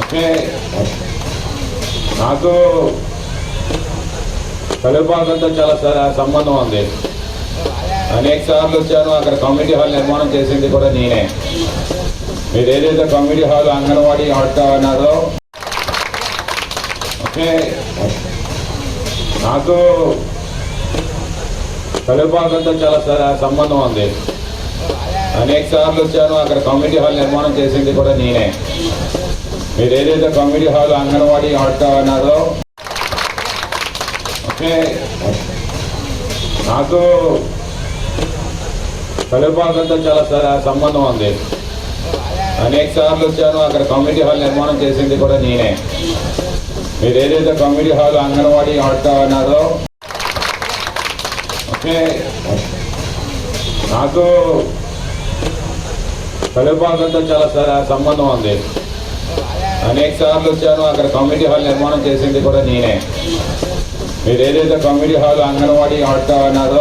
అంటే నాకు కలుపాకంతో చాలా స- సంబంధం ఉంది. అనేక సార్లు వచ్చాను అక్కడ కమ్యూనిటీ హాల్ నిర్మాణం చేసింది కూడా నేనే. మీరు ఏదైతే కమ్యూనిటీ హాల్ అంగన్వాడీ ఆడతా అన్నారో ఓకే. నాకు కలుపాకంతో చాలా స- సంబంధం ఉంది. అనేక సార్లు వచ్చాను అక్కడ కమ్యూనిటీ హాల్ నిర్మాణం చేసింది కూడా నేనే. మీరు ఏదైతే కమ్యూనిటీ హాల్ అంగన్వాడీ హట్ అన్నారో ఓకే. నాకు కలుపాకంతో చాలా సంబంధం ఉంది. అనేక సార్లు వచ్చాను అక్కడ కమ్యూనిటీ హాల్ నిర్మాణం చేసింది కూడా నేనే. మీరు ఏదైతే కమ్యూనిటీ హాల్ అంగన్వాడీ హట్ అన్నారో ఓకే. నాకు కలుపాకంతో చాలా సంబంధం ఉంది. అనేక సార్లు వచ్చాను అక్కడ కమ్యూనిటీ హాల్ నిర్మాణం చేసింది కూడా నేనే. మీరు ఏదైతే కమ్యూనిటీ హాల్ అంగన్వాడీ హట్ అన్నారో